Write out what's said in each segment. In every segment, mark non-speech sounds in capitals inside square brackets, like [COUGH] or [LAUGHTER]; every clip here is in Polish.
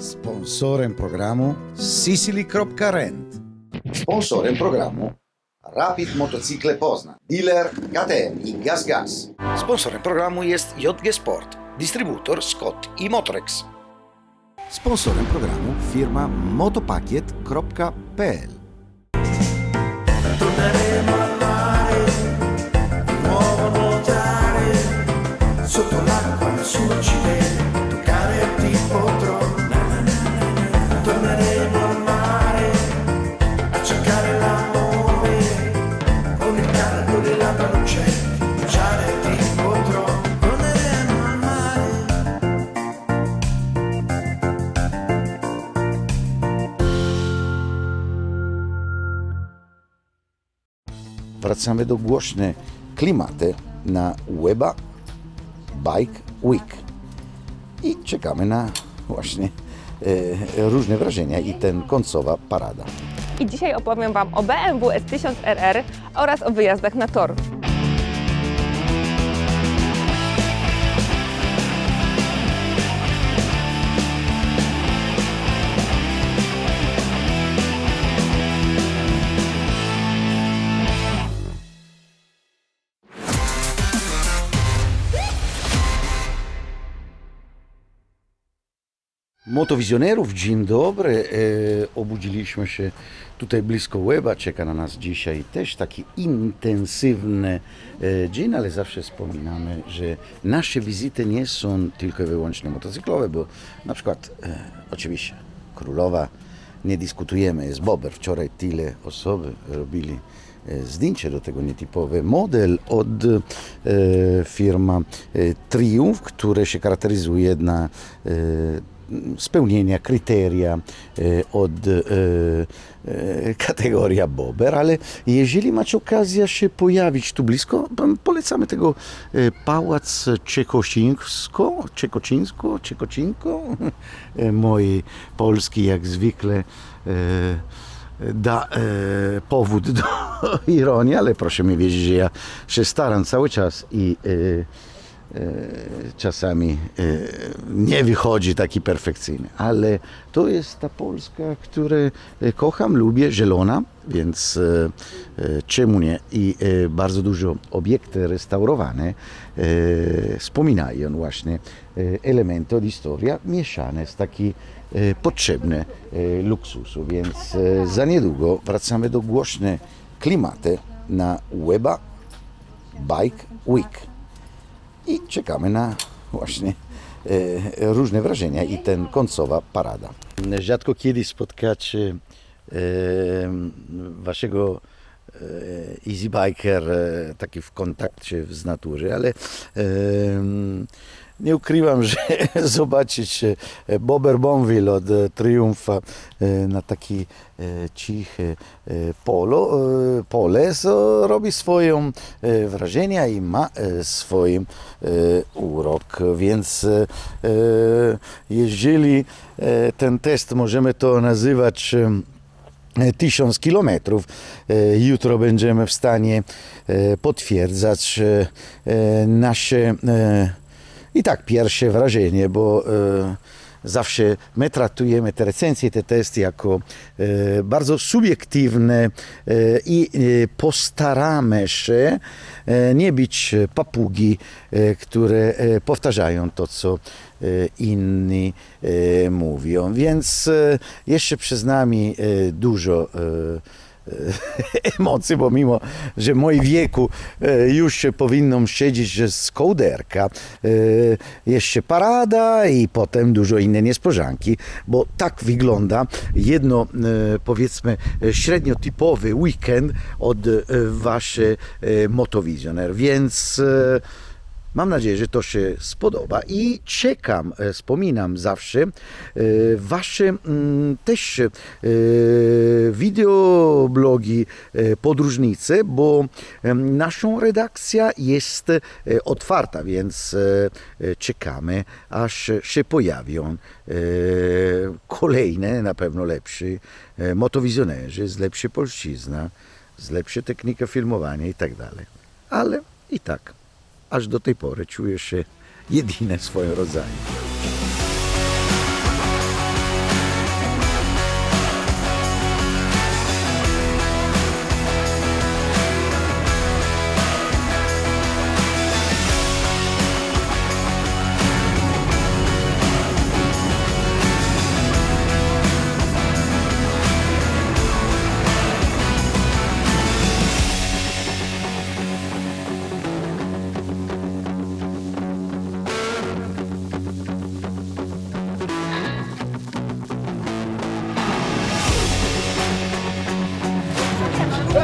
Sponsore in programma Sicily Crop Current. Sponsore in programma Rapid Motocykle Pozna. Dealer KTM i Gas Gas. Sponsor in programu jest JG Sport. Distributor Scott i Sponsore Sponsorem programma firma motopakiet.pl mare. Wracamy do głośne klimaty na Weba Bike Week. I czekamy na właśnie e, różne wrażenia i ten końcowa parada. I dzisiaj opowiem Wam o BMW S1000RR oraz o wyjazdach na tor. Motowizjonerów, dzień dobry. E, obudziliśmy się tutaj blisko Łeba. Czeka na nas dzisiaj też taki intensywny e, dzień, ale zawsze wspominamy, że nasze wizyty nie są tylko i wyłącznie motocyklowe, bo na przykład e, oczywiście Królowa, nie dyskutujemy, jest Bober. Wczoraj tyle osoby robili e, zdjęcie do tego nietypowy model od e, firma e, Triumph, które się charakteryzuje na e, spełnienia kryteria e, od e, e, kategoria Bober, ale jeżeli macie okazję się pojawić tu blisko, polecamy tego Pałac Czekocińsko, Czekocińsko, Czekocinko, [LAUGHS] mój polski jak zwykle da e, powód [LAUGHS] do ironii, ale proszę mi wierzyć, że ja się staram cały czas i e, czasami e, nie wychodzi taki perfekcyjny, ale to jest ta Polska, którą e, kocham, lubię, zielona, więc e, e, czemu nie? I e, bardzo dużo obiekty restaurowane e, wspominają właśnie e, elementy historii mieszane z taki e, potrzebne e, luksusu, więc e, za niedługo wracamy do głośne klimaty na Weba Bike Week i czekamy na właśnie e, różne wrażenia i ten końcowa parada. Rzadko kiedy spotkacie e, waszego e, easy biker e, taki w kontakcie z naturze, ale nie ukrywam, że [LAUGHS] zobaczyć e, Bober Bonville od e, Triumfa e, na taki cichy polo, pole so, robi swoją e, wrażenia i ma swój urok, więc jeżeli ten test możemy to nazywać tysiąc kilometrów. Jutro będziemy w stanie potwierdzać nasze i tak pierwsze wrażenie, bo e, zawsze my traktujemy te recenzje, te testy jako e, bardzo subiektywne e, i e, postaramy się e, nie być papugi, e, które powtarzają to, co inni mówią. Więc jeszcze przed nami dużo [LAUGHS] emocji, bo mimo, że w moim wieku e, już się powinno siedzieć że z kołderka, e, jeszcze parada i potem dużo inne niespodzianki, bo tak wygląda jedno, e, powiedzmy, średnio typowy weekend od wasze e, Motowizjoner, więc Mam nadzieję, że to się spodoba i czekam, e, wspominam zawsze e, Wasze mm, też e, wideoblogi e, podróżnicy, bo em, naszą redakcja jest otwarta, więc czekamy, aż się pojawią kolejne, na pewno lepsi motowizjonerzy z lepszej polszczyzna, z lepszej technika filmowania i tak dalej. Ale i tak aż do tej pory czuję się jedyne w swoim rodzaju.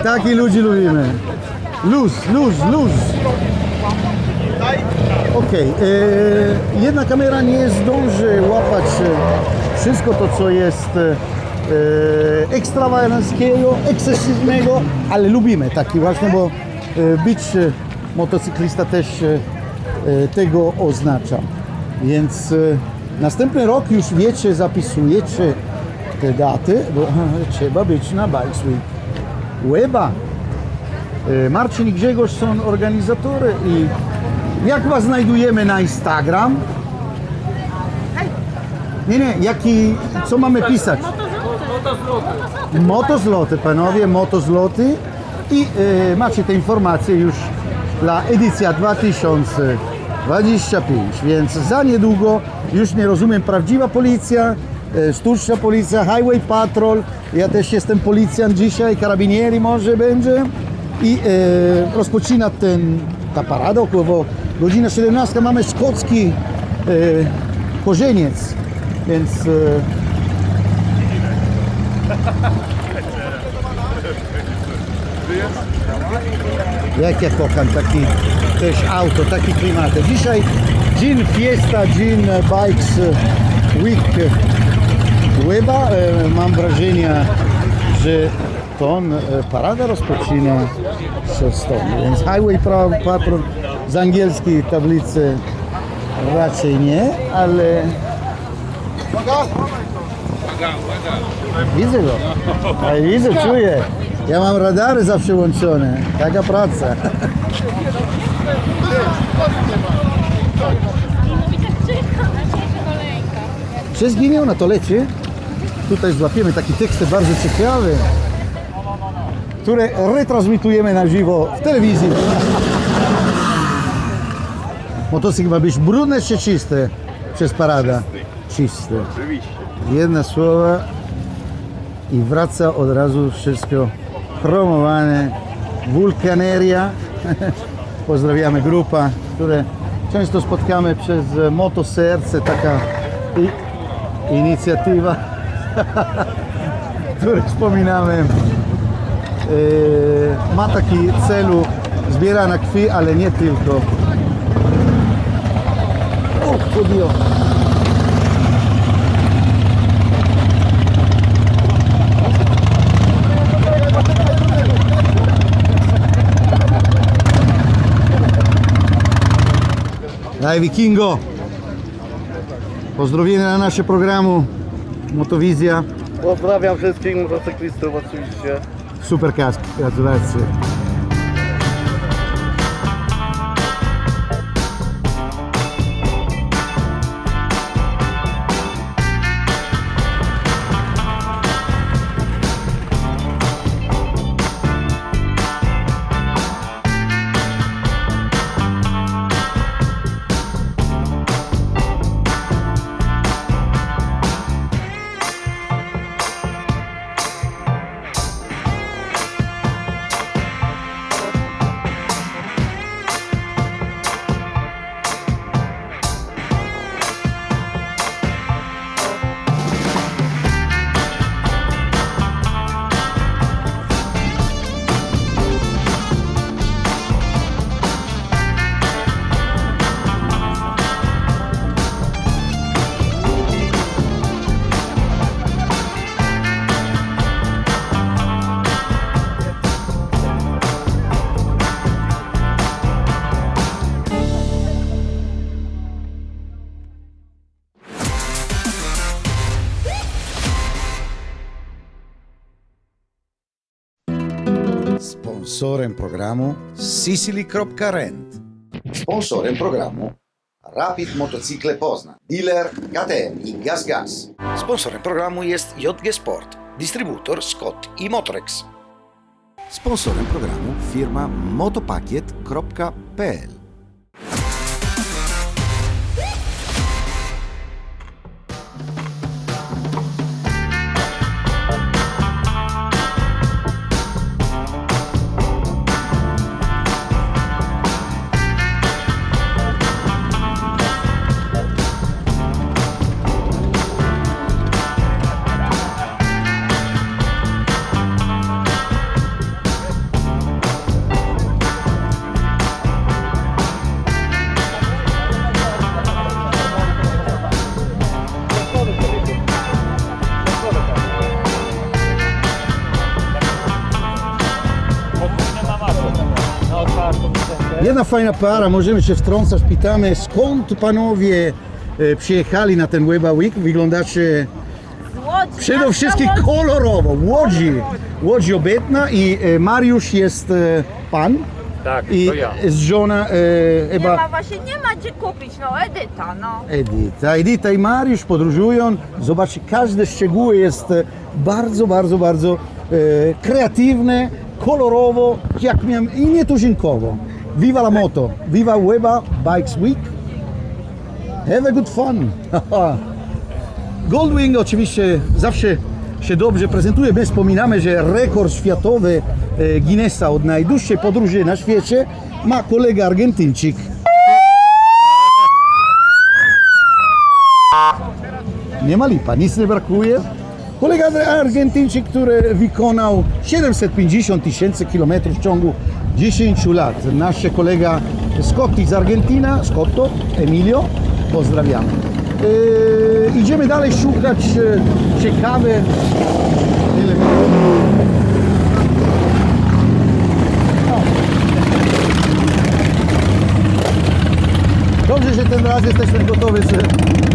Takich ludzi lubimy. Luz, luz, luz. Okej, e, jedna kamera nie zdąży łapać e, wszystko to, co jest e, ekstrawaganckiego, ekscesywnego, ale lubimy taki właśnie, bo być motocyklista też tego oznacza. Więc następny rok już wiecie, zapisujecie te daty, bo [LAUGHS] trzeba być na Bikes Week. Łeba. E, Marcin i Grzegorz są organizatory i jak was znajdujemy na Instagram? Nie, nie, jaki, co mamy pisać? Motozloty, panowie, motozloty i e, macie te informacje już dla edycja 2025, więc za niedługo, już nie rozumiem, prawdziwa policja, sztuczna policja, highway patrol, ja też jestem policjant dzisiaj, karabinieri może będzie. I e, rozpoczyna ten, ta parada około godzina 17 mamy szkocki e, korzeniec, więc e, Jak ja kocham taki też auto, taki klimat. Dzisiaj Gin Fiesta, Gin Bikes Week Łeba. E, Mam wrażenie, że ton e, parada rozpoczyna się stąd. Więc Highway Patrol z angielskiej tablicy raczej nie, ale Widzę go. Widzę, czuję. Ja mam radary zawsze łączone. Taka praca. Czy zginął na to lecie? Tutaj złapiemy taki tekst bardzo ciekawy, które retransmitujemy na żywo w telewizji. Motocykl ma być brudny czy czysty przez parada? Czysty. Jedno słowo i wraca od razu wszystko chromowane. Wulkaneria. [LAUGHS] Pozdrawiamy grupa, które często spotkamy przez Moto Serce, taka inicjatywa, [LAUGHS] której wspominamy. E, ma taki celu zbierania krwi, ale nie tylko. O, podio. Daj Wikingo! Pozdrowienia na nasze programu Motowizja. Pozdrawiam wszystkich motocyklistów oczywiście. Super kask, gratulacje. Sponsor in programma Sicily Crop Current. Sponsor in programma Rapid Motocykle Poznan. Dealer KTM i Gas Gas. Sponsor in programma jest JG Sport. Distributor Scott i Motrex. in programma firma Motopacket Kropka.pl. fajna para, możemy się wtrącać, pytamy skąd panowie e, przyjechali na ten Weba Week. Wyglądacie przede wszystkim kolorowo. Łodzi, Łodzi obecna i e, Mariusz jest e, pan Tak, i to ja. jest żona e, Nie ma Eba właśnie, nie ma gdzie kupić, no Edyta, no. Edyta. Edyta i Mariusz podróżują. Zobaczcie, każde szczegóły jest e, bardzo, bardzo, bardzo e, kreatywne, kolorowo, jak miałem, i nietuzinkowo. Viva la moto, viva Weba Bikes Week. Have a good fun. [LAUGHS] Goldwing oczywiście zawsze się dobrze prezentuje. My wspominamy, że rekord światowy e, Guinnessa od najdłuższej podróży na świecie ma kolega Argentyńczyk. Nie ma lipa, nic nie brakuje. Kolega Argentyńczyk, który wykonał 750 tysięcy kilometrów w ciągu 10 lat. Nasz kolega Scotti z Argentyna, Scotto, Emilio, pozdrawiamy. Yy, idziemy dalej szukać e, ciekawe. Dobrze, że ten raz jesteśmy gotowi z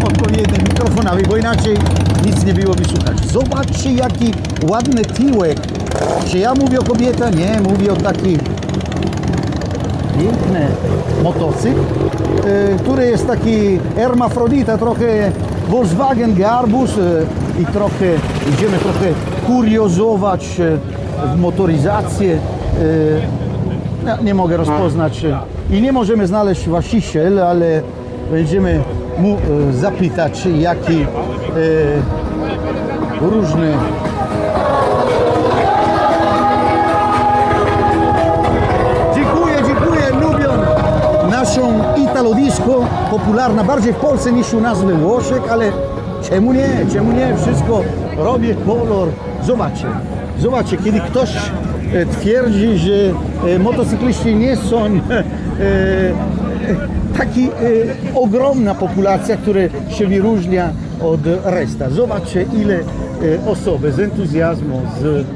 odpowiednimi mikrofonami, bo inaczej nic nie byłoby słuchać. Zobaczcie, jaki ładny tyłek. Czy ja mówię o kobieta? Nie, mówię o taki piękny motocykl, e, który jest taki hermafrodita, trochę Volkswagen Garbus e, i trochę, idziemy trochę kuriozować e, w motoryzację. Ja nie mogę rozpoznać i nie możemy znaleźć właściciel, ale będziemy mu zapytać, jaki różny Disco, popularna bardziej w Polsce niż u nas we ale czemu nie, czemu nie, wszystko robię kolor. Zobaczcie, zobaczcie, kiedy ktoś e, twierdzi, że e, motocykliści nie są [LAUGHS] e, taki ogromna populacja, która się wyróżnia od reszty. Zobaczcie, ile osoby z entuzjazmu, z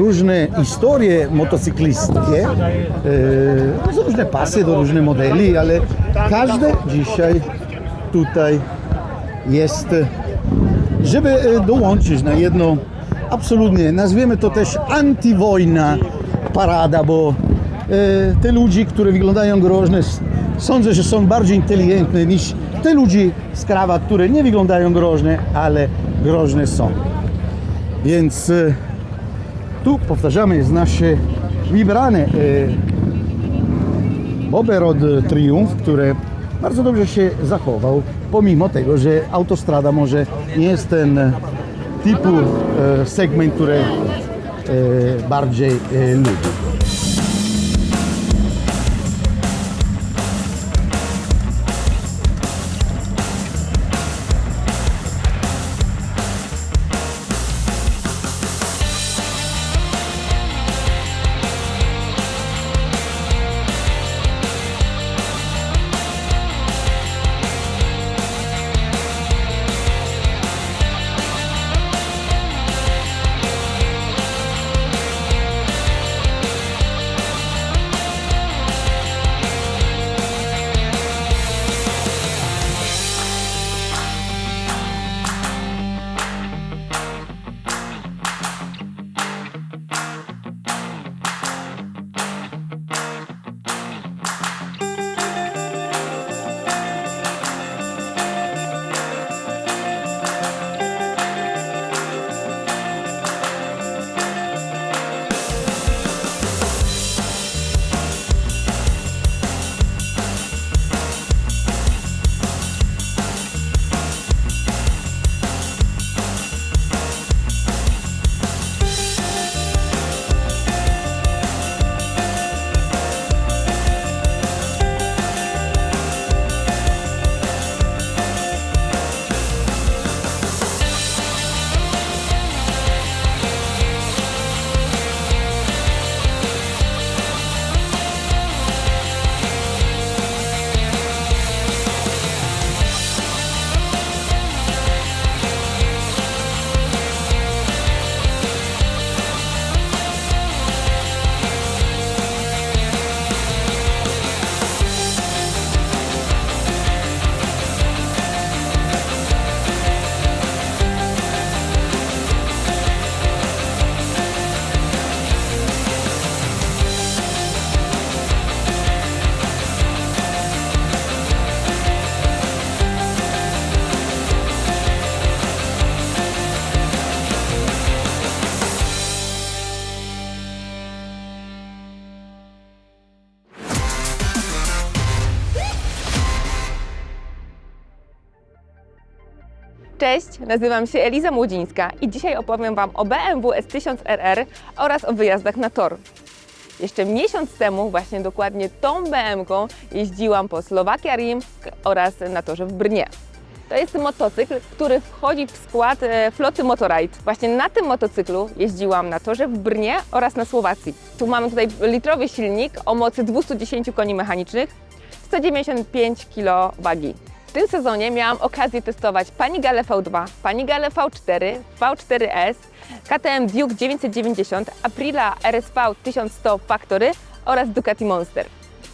różne historie motocyklistkie, e, różne pasy do różnych modeli, ale każde dzisiaj tutaj jest, żeby e, dołączyć na jedno absolutnie, nazwiemy to też antywojna parada, bo e, te ludzi, które wyglądają groźne, sądzę, że są bardziej inteligentne niż te ludzi z krawat, które nie wyglądają groźne, ale groźne są. Więc e, tu powtarzamy jest nasze wybrane e, Boberod Triumph, który bardzo dobrze się zachował, pomimo tego, że autostrada może nie jest ten typu e, segment, który e, bardziej e, lubi. Cześć, nazywam się Eliza Młodzińska i dzisiaj opowiem Wam o BMW S1000RR oraz o wyjazdach na tor. Jeszcze miesiąc temu, właśnie dokładnie tą BMW-ką jeździłam po Słowakia Rimsk oraz na torze w Brnie. To jest motocykl, który wchodzi w skład e, floty Motorride. Właśnie na tym motocyklu jeździłam na torze w Brnie oraz na Słowacji. Tu mamy tutaj litrowy silnik o mocy 210 koni mechanicznych, 195 kg wagi. W tym sezonie miałam okazję testować Panigale V2, Panigale V4, V4S, KTM Duke 990, Aprilia RSV 1100 Factory oraz Ducati Monster.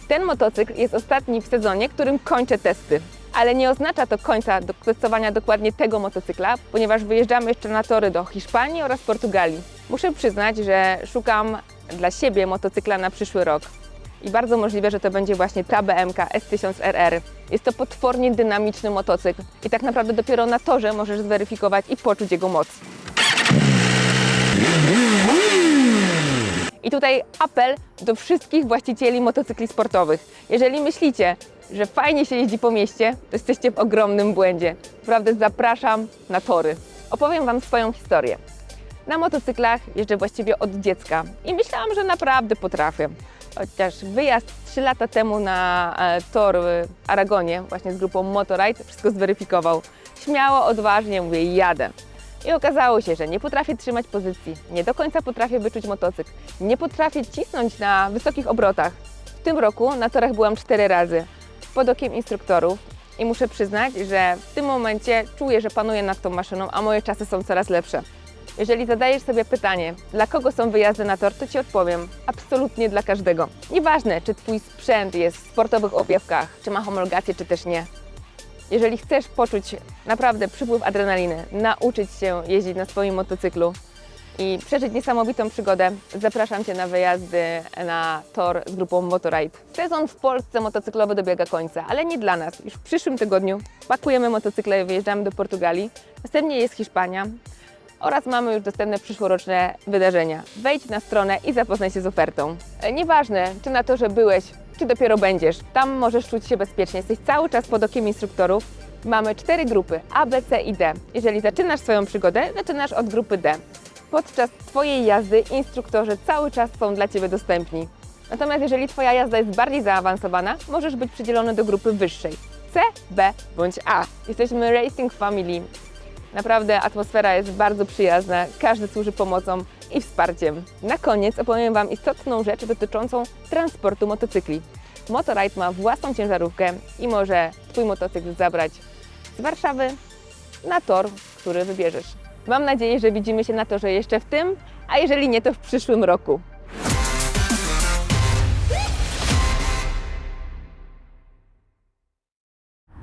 Ten motocykl jest ostatni w sezonie, którym kończę testy. Ale nie oznacza to końca do testowania dokładnie tego motocykla, ponieważ wyjeżdżamy jeszcze na tory do Hiszpanii oraz Portugalii. Muszę przyznać, że szukam dla siebie motocykla na przyszły rok. I bardzo możliwe, że to będzie właśnie ta BMK S1000RR. Jest to potwornie dynamiczny motocykl i tak naprawdę dopiero na torze możesz zweryfikować i poczuć jego moc. I tutaj apel do wszystkich właścicieli motocykli sportowych. Jeżeli myślicie, że fajnie się jeździ po mieście, to jesteście w ogromnym błędzie. Naprawdę zapraszam na tory. Opowiem Wam swoją historię. Na motocyklach jeżdżę właściwie od dziecka i myślałam, że naprawdę potrafię. Chociaż wyjazd 3 lata temu na e, tor w Aragonie, właśnie z grupą Motorride, wszystko zweryfikował. Śmiało, odważnie mówię, jadę. I okazało się, że nie potrafię trzymać pozycji, nie do końca potrafię wyczuć motocykl, nie potrafię cisnąć na wysokich obrotach. W tym roku na torach byłam cztery razy pod okiem instruktorów i muszę przyznać, że w tym momencie czuję, że panuję nad tą maszyną, a moje czasy są coraz lepsze. Jeżeli zadajesz sobie pytanie, dla kogo są wyjazdy na tor, to Ci odpowiem. Absolutnie dla każdego. Nieważne, czy Twój sprzęt jest w sportowych objawkach, czy ma homologację, czy też nie. Jeżeli chcesz poczuć naprawdę przypływ adrenaliny, nauczyć się jeździć na swoim motocyklu i przeżyć niesamowitą przygodę, zapraszam Cię na wyjazdy na tor z grupą Motorride. Sezon w Polsce motocyklowy dobiega końca, ale nie dla nas. Już w przyszłym tygodniu pakujemy motocykle i wyjeżdżamy do Portugalii. Następnie jest Hiszpania oraz mamy już dostępne przyszłoroczne wydarzenia. Wejdź na stronę i zapoznaj się z ofertą. E, Nieważne, czy na torze byłeś, czy dopiero będziesz, tam możesz czuć się bezpiecznie. Jesteś cały czas pod okiem instruktorów. Mamy cztery grupy A, B, C i D. Jeżeli zaczynasz swoją przygodę, zaczynasz od grupy D. Podczas Twojej jazdy instruktorzy cały czas są dla Ciebie dostępni. Natomiast jeżeli Twoja jazda jest bardziej zaawansowana, możesz być przydzielony do grupy wyższej C, B bądź A. Jesteśmy Racing Family. Naprawdę atmosfera jest bardzo przyjazna, każdy służy pomocą i wsparciem. Na koniec opowiem Wam istotną rzecz dotyczącą transportu motocykli. Motorride ma własną ciężarówkę i może Twój motocykl zabrać z Warszawy na tor, który wybierzesz. Mam nadzieję, że widzimy się na torze jeszcze w tym, a jeżeli nie, to w przyszłym roku.